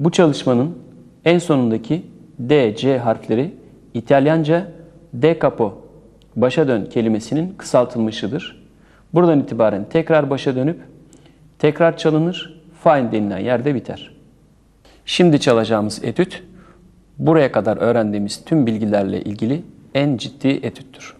Bu çalışmanın en sonundaki D, C harfleri İtalyanca de capo, başa dön kelimesinin kısaltılmışıdır. Buradan itibaren tekrar başa dönüp tekrar çalınır, find denilen yerde biter. Şimdi çalacağımız etüt buraya kadar öğrendiğimiz tüm bilgilerle ilgili en ciddi etüttür.